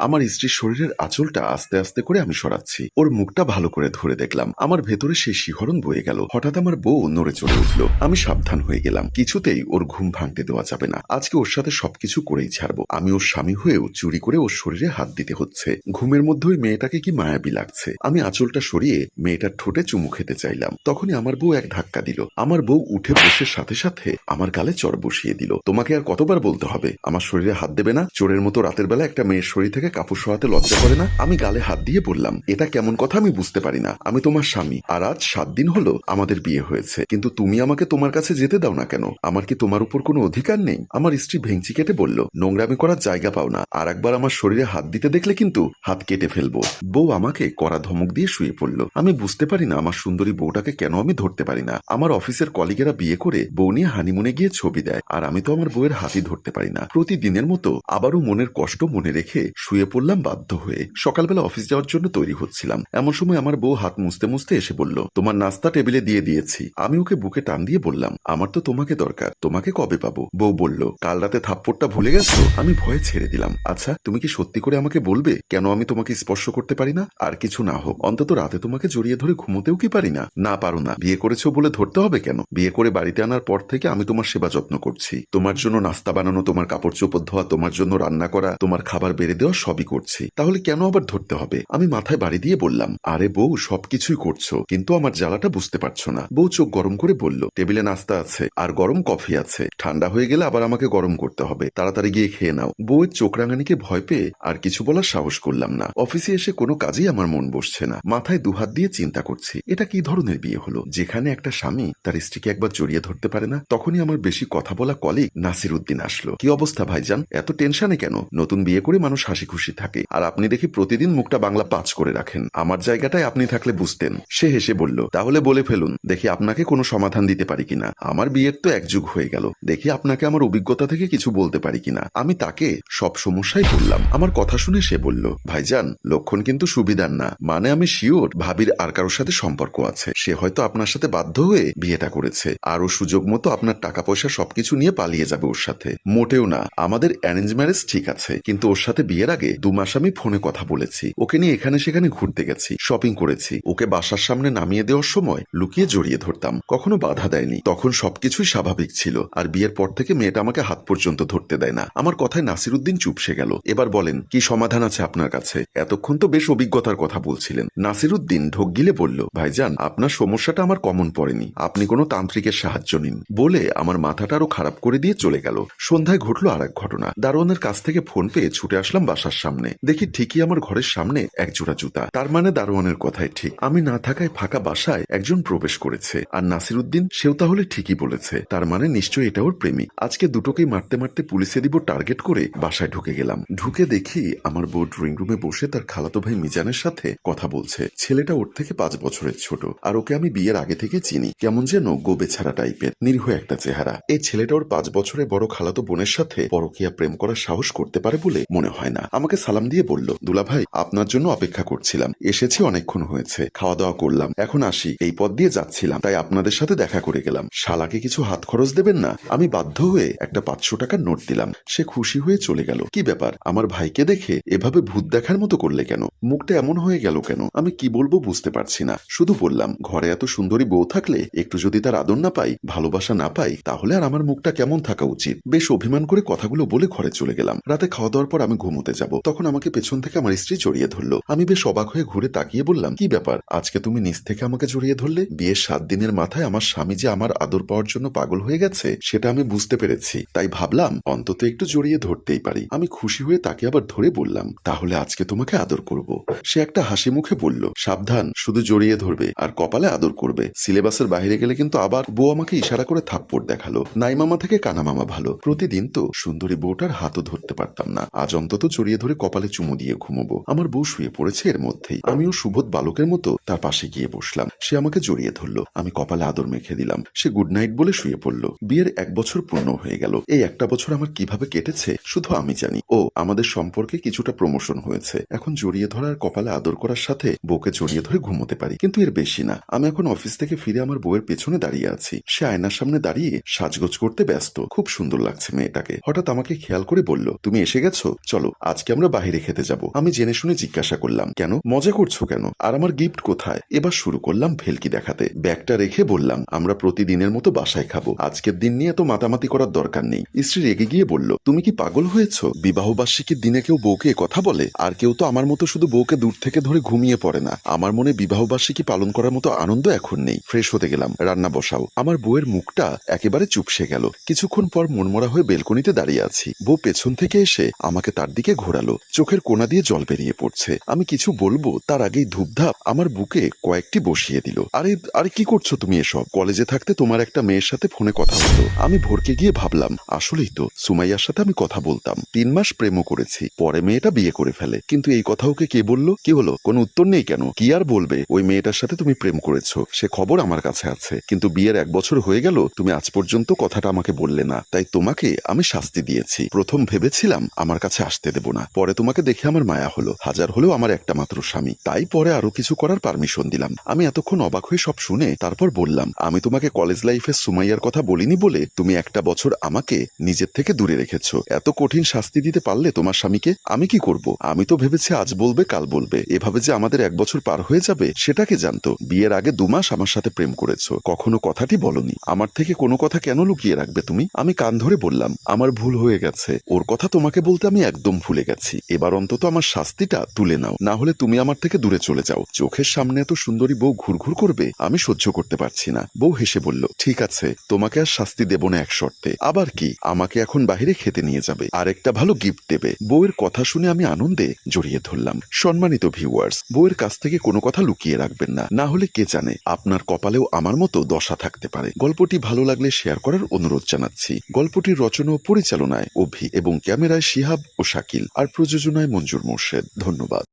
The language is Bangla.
আমার স্ত্রীর শরীরের আঁচলটা আস্তে আস্তে করে আমি সরাচ্ছি। ওর মুখটা ভালো করে ধরে দেখলাম। আমার ভেতরে সেই শিহরণ বয়ে গেল। হঠাৎ আমার বউ নড়ে চড়ে উঠল। আমি সাবধান হয়ে গেলাম। কিছুতেই ওর ঘুম ভাঙতে দেওয়া যাবে না। আজকে ওর সাথে সবকিছু করেই ছাড়বো। আমি ওর স্বামী হয়েও চুরি করে ওর শরীরে হাত দিতে হচ্ছে। ঘুমের মধ্যে ওই মেয়েটাকে কি মায়াবী লাগছে? আমি আঁচলটা সরিয়ে মেয়েটার ঠোঁটে চুমু খেতে চাইলাম। তখনই আমার বউ এক ধাক্কা দিল। আমার বউ উঠে বসে সাথে সাথে আমার গালে চর বসিয়ে দিল। তোমাকে আর কতবার বলতে হবে? আমার শরীরে হাত দেবে না? চোরের মতো রাতের বেলা একটা মেয়ের শরীর থেকে কাপড় সরাতে লজ্জা করে না? আমি গালে হাত দিয়ে বললাম, এটা কেমন কথা আমি বুঝতে পারি না। আমি তোমার স্বামী। আর আজ সাত দিন হলো আমাদের বিয়ে হয়েছে। কিন্তু তুমি আমাকে তোমার কাছে যেতে দাও না কেন? আমার কি তোমার উপর কোনো অধিকার নেই? আমার স্ত্রী ভেঙচি কেটে বলল, নোংরামি করার জায়গা পাও না। আর একবার আমার শরীরে হাত দিতে দেখলে কিন্তু হাত কেটে ফেলব। বউ আমাকে কড়া ধমক দিয়ে শুয়ে পড়ল। আমি বুঝতে পারি না আমার সুন্দরী বউটাকে কেন আমি ধরতে পারি না। আমার অফিসের কলিগেরা বিয়ে করে বউ নিয়ে হানিমুনে গিয়ে ছবি দেয়। আর আমি তো আমার বউয়ের হাতই ধরতে পারি না। প্রতিদিনের মতো আবারও মনের কষ্ট মনে রেখে শুয়ে পড়লাম বাধ্য হয়ে। সকালবেলা অফিস যাওয়ার জন্য তৈরি হচ্ছিলাম। এমন সময় আমার বউ হাত মুছতে মুছতে এসে বলল, তোমার নাস্তা টেবিলে দিয়ে দিয়েছি। আমি ওকে বুকে টান দিয়ে বললাম, আমার তো তোমাকে দরকার, তোমাকে কবে পাবো? বউ বলল, কাল রাতে থাপ্পড়টা ভুলে গেছো? আমি ভয়ে ছেড়ে দিলাম আচ্ছা তুমি কি সত্যি করে আমাকে বলবে কেন আমি তোমাকে স্পর্শ করতে পারি না? আর কিছু না হোক, অন্তত রাতে তোমাকে জড়িয়ে ধরে ঘুমোতেও কি পারি না? না পারো না, বিয়ে করেছ বলে ধরতে হবে কেন? বিয়ে করে বাড়িতে আনার পর থেকে আমি তোমার সেবা যত্ন করছি। তোমার জন্য নাস্তা বানানো, তোমার কাপড় চোপড় ধোয়া, তোমার জন্য রান্না করা, তোমার খাবার বেড়ে দেওয়া সবই করছি। তাহলে কেন আবার ধরতে হবে? আমি মাথায় বাড়ি দিয়ে বললাম, আরে বউ, সবকিছুই করছ। কিন্তু আমার জ্বালাটা বুঝতে পারছ না। বউ চোখ গরম করে বলল, টেবিলে নাস্তা আছে আর গরম কফি আছে। ঠান্ডা হয়ে গেলে আবার আমাকে গরম করতে হবে। তাড়াতাড়ি গিয়ে খেয়ে নাও। বউয়ের চোখ রাঙানিকে ভয় পেয়ে আর কিছু বলার সাহস করলাম না। অফিসে এসে কোনো কাজেই আমার মন বসছে না। মাথায় দুহাত দিয়ে চিন্তা করছি, এটা কি ধরনের বিয়ে হলো? যেখানে একটা স্বামী তার স্ত্রীকে একবার জড়িয়ে ধরতে পারে না? তখনই আমার বেশি কথা বলা কলিগ নাসির উদ্দিন আসলো, কি অবস্থা ভাইজান? এত টেনশনে কেন? নতুন বিয়ে করে মানুষ হাসি খুশি থাকে। আর আপনি দেখি প্রতিদিন মুখটা বাংলা পাঁচ করে রাখেন। আমার জায়গাটায় আপনি থাকলে বুঝতেন। সে হেসে বলল, তাহলে বলে ফেলুন, দেখি আপনাকে কোনো সমাধান দিতে পারি কিনা। আমার বিয়ের তো এক যুগ হয়ে গেল। দেখি আপনাকে আমার অভিজ্ঞতা থেকে কিছু বলতে পারি কিনা। আমি তাকে সব সমস্যাই বললাম। আমার কথা শুনে সে বলল, ভাইজান, লক্ষণ কিন্তু সুবিধার না। মানে আমি শিওর ভাবির আর কারোর সাথে সম্পর্ক আছে। সে হয়তো আপনার সাথে বাধ্য হয়ে বিয়েটা করেছে। আরও সুযোগ মতো আপনার টাকা পয়সা সবকিছু নিয়ে পালিয়ে যাবে ওর সাথে। মোটেও না। আমাদের অ্যারেঞ্জ ম্যারেজ ঠিক আছে। কিন্তু ওর সাথে বিয়ের আগে দু মাস আমি ফোনে কথা বলেছি। ওকে নিয়ে এখানে সেখানে ঘুরতে গেছি শপিং করেছি। ওকে বাসার সামনে নামিয়ে দেওয়ার সময় লুকিয়ে জড়িয়ে ধরতাম। কখনো বাধা দেয়নি। তখন সবকিছুই স্বাভাবিক ছিল। আর বিয়ের পর থেকে মেয়েটা আমাকে হাত পর্যন্ত ধরতে দেয় না। আমার কথায় নাসিরুদ্দিন চুপসে গেল। এবার বলেন, কি সমাধান আছে আপনার কাছে? এতক্ষণ তো বেশ অভিজ্ঞতার কথা বলছিলেন। নাসিরুদ্দিন ঢোক গিলে বলল, ভাইজান, আপনার সমস্যাটা আমার কমন পড়েনি। আপনি কোনো তান্ত্রিকের সাহায্য নিন। বলে আমার মাথাটা আরও খারাপ করে দিয়ে চলে গেল। সন্ধ্যায় ঘটলো আর ঘটনা। দারোয়ানের কাছ থেকে ফোন পেয়ে ছুটে আসলাম বাসার সামনে। দেখি ঠিকই আমার ঘরের সামনে এক জোড়া জুতা। তার মানে দারোয়ানের কথাই ঠিক। আমি না থাকায় ফাঁকা বাসায় একজন প্রবেশ করেছে। আর নাসিরুদ্দিন সেও তাহলে ঠিকই বলেছে। তার মানে নিশ্চয়ই এটা ওর প্রেমিক। আজকে দুটোকেই মারতে মারতে পুলিশে দিব টার্গেট করে বাসায় ঢুকে গেলাম। ঢুকে দেখি আমার বউ ড্রয়িং রুমে বসে তার খালাতো ভাই মিজানের সাথে কথা বলছে। ছেলেটা ওর থেকে পাঁচ বছরের ছোট। আর ওকে আমি বিয়ের আগে থেকে চিনি। কেমন যেন গোবে ছাড়া টাইপের। নিরীহ একটা চেহারা। এই ছেলেটা ওর পাঁচ বছরের বড় খালাতো বোনের সাথে পরকিয়া প্রেম করার সাহস করতে পারে বলে মনে হয় না। আমাকে সালাম দিয়ে বলল, দুলা ভাই, আপনার জন্য অপেক্ষা করছিলাম। এসেছি অনেকক্ষণ হয়েছে। খাওয়া দাওয়া করলাম। এখন আসি। এই পথ দিয়ে যাচ্ছিলাম। তাই আপনাদের সাথে দেখা করে গেলাম। শালাকে কিছু হাত খরচ দেবেন না? আমি বাধ্য হয়ে একটা পাঁচশো টাকার নোট দিলাম। সে খুশি হয়ে চলে গেল। কি ব্যাপার? আমার ভাইকে দেখে এভাবে ভূত দেখার মতো করলে কেন? মুখটা এমন হয়ে গেল কেন? আমি কি বলব বুঝতে পারছি না। শুধু বললাম, ঘরে এত সুন্দরী বউ থাকলে একটু যদি তার আদর না পাই, ভালোবাসা না পাই, তাহলে আর আমার মুখটা কেমন থাকা উচিত? বেশ অভিমান করে কথাগুলো বলে ঘরে চলে গেলাম। রাতে খাওয়া দাওয়ার পর আমি ঘুমোতে যাব। তখন আমাকে পেছন থেকে আমার স্ত্রী জড়িয়ে ধরলো। আমি বেশ অবাক হয়ে ঘুরে তাকিয়ে বললাম, কি ব্যাপার? আজকে তুমি নিচ থেকে আমাকে জড়িয়ে ধরলে? বিয়ের সাত দিনের মাথায় আমার স্বামী যে আমার আদর পাওয়ার জন্য পাগল হয়ে গেছে, সেটা আমি বুঝতে পেরেছি। তাই ভাবলাম, অন্তত একটু জড়িয়ে ধরতেই পারি। আমি খুশি হয়ে তাকে আবার ধরে বললাম, তাহলে আজকে তোমাকে আদর করব। সে একটা হাসি মুখে বলল, সাবধান, শুধু জড়িয়ে ধরবে, আর কপালে আদর করবে। সিলেবাসের বাইরে গেলে কিন্তু আবার বউ আমাকে ইশারা করে থাপ্পড় দেখাল। নাই মামা থেকে কানা মামা ভালো। প্রতিদিন তো সুন্দরী বউটার হাতও ধরতে পারতাম না। আজ অন্তত জড়িয়ে ধরে কপালে চুমু দিয়ে ঘুমবো। আমার বউ শুয়ে পড়েছে এর মধ্যেই। আমিও সুবোধ বালকের মতো তার পাশে গিয়ে বসলাম। সে আমাকে জড়িয়ে ধরলো। আমি কপালে আদর মেখে দিলাম। সে গুড নাইট বলে শুয়ে পড়ল। বিয়ের এক বছর পূর্ণ হয়ে গেল। এই একটা বছর আমার কীভাবে কেটেছে, শুধু আমি জানি। ও, আমাদের সম্পর্কে কিছুটা প্রমোশন হয়েছে। এখন জড়িয়ে ধরার কপালে আদর করার সাথে বউকে জড়িয়ে ধরে ঘুমোতে পারি। কিন্তু এর বেশি না। আমি এখন অফিস থেকে ফিরে আমার বউয়ের পেছনে দাঁড়িয়ে আছি। সে আয়নার সামনে দাঁড়িয়ে সাজগোজ করতে ব্যস্ত। খুব সুন্দর লাগছে মেয়েটাকে। হঠাৎ আমাকে খেয়াল করে বলল, তুমি এসে গেছো? চলো, আজকে আমরা বাইরে খেতে যাব। আমি জেনে শুনে জিজ্ঞাসা করলাম, কেন? মজা করছ কেন? আর আমার গিফট কোথায়? এবার শুরু করলাম ভেলকি দেখাতে। ব্যাগটা রেখে বললাম, আমরা প্রতিদিনের মতো বাসায় খাব। আজকের দিন নিয়ে তো মাতামাতি করার দরকার নেই। স্ত্রী রেগে গিয়ে বলল, তুমি কি পাগল হয়েছো? বিবাহ বার্ষিকীর দিনে কেউ বউকে কথা বলে? আর কেউ তো আমার মতো শুধু বউকে দূর থেকে ধরে ঘুমিয়ে পড়ে না। আমার মনে বিবাহ বার্ষিকী পালন করার মতো আনন্দ এখন নেই। ফ্রেশ হতে গেলাম। রান্না বসাও। আমার বউয়ের মুখটা একেবারে চুপসে গেল। কিছুক্ষণ পর মনমরা হয়ে বেলকনিতে দাঁড়িয়ে আছি। বউ পেছন থেকে এসে আমাকে তার দিকে ঘোরালো চোখের কোনা দিয়ে জল বেরিয়ে পড়ছে। আমি কিছু বলব? তার আগেই ধূপধাপ আমার বুকে কয়েকটি বসিয়ে দিল। আরে আরে কি করছ তুমি এসব? কলেজে থাকতে তোমার একটা মেয়ের সাথে ফোনে কথা হতো আমি ভোরকে গিয়ে ভাবলাম, আসলেই তো, সুমাইয়ার সাথে আমি কথা বলতাম। তিন মাস প্রেমও করেছি। পরে মেয়েটা বিয়ে করে ফেলে। কিন্তু এই কথা ওকে কে বলল? কি হলো? কোনো উত্তর নেই কেন? কি আর বলবে? ওই মেয়েটার সাথে তুমি প্রেম করেছ। সে খবর আমার কাছে আছে। কিন্তু বিয়ের এক বছর হয়ে গেল, তুমি আজ পর্যন্ত কথাটা আমাকে বললে না। তাই তোমাকে আমি শাস্তি দিয়েছি। প্রথম ভেবেছিলাম আমার কাছে আসতে দেব না। পরে তোমাকে দেখে আমার মায়া হলো। হাজার হলেও আমার একটা মাত্র স্বামী। তাই পরে আরও কিছু করার পারমিশন দিলাম। আমি এতক্ষণ অবাক হয়ে সব শুনে তারপর বললাম, আমি তোমাকে কলেজ লাইফে সুমাইয়ার কথা বলিনি বলে তুমি একটা বছর আমাকে নিজের থেকে দূরে রেখেছো। এত কঠিন শাস্তি দিতে পারলে তোমার স্বামীকে আমি কি করব? আমি তো ভেবেছি আজ বলবে, কাল বলবে। এভাবে যে আমাদের এক বছর পার হয়ে যাবে, সেটা কে জানতো? বিয়ের আগে দু মাস আমার সাথে প্রেম করেছ। কখনো কথাটি বলনি। আমার থেকে কোনো কথা কেন লুকিয়ে রাখবে তুমি? আমি কান ধরে বললাম, আমার ভুল হয়ে গেছে। ওর কথা তোমাকে বলতে আমি একদম ভুলে গেছি। এবার অন্তত আমার শাস্তিটা তুলে নাও। না হলে তুমি আমার থেকে দূরে চলে যাও। চোখের সামনে এত সুন্দরী বউ ঘুরঘুর করবে, আমি সহ্য করতে পারছি না। বউ হেসে বলল, ঠিক আছে, তোমাকে আর শাস্তি দেব না এক শর্তে। আবার কি? আমাকে এখন বাইরে খেতে নিয়ে যাবে। আর একটা ভালো গিফট দেবে। বউয়ের কথা শুনে আমি আনন্দে জড়িয়ে ধরলাম। সম্মানিত ভিউয়ার্স বউয়ের কাছ থেকে কোনো কথা লুকিয়ে রাখবেন না। না হলে কে জানে, আপনার কপালেও আমার মতো দশা থাকতে পারে। গল্পটি ভালো লাগলে শেয়ার করার অনুরোধ জানাচ্ছি। গল্পটির রচনা ও পরিচালনায় অভি এবং ক্যামেরায় শিহাব ও শাকিল। আর প্রযোজনায় মঞ্জুর মোর্শেদ ধন্যবাদ।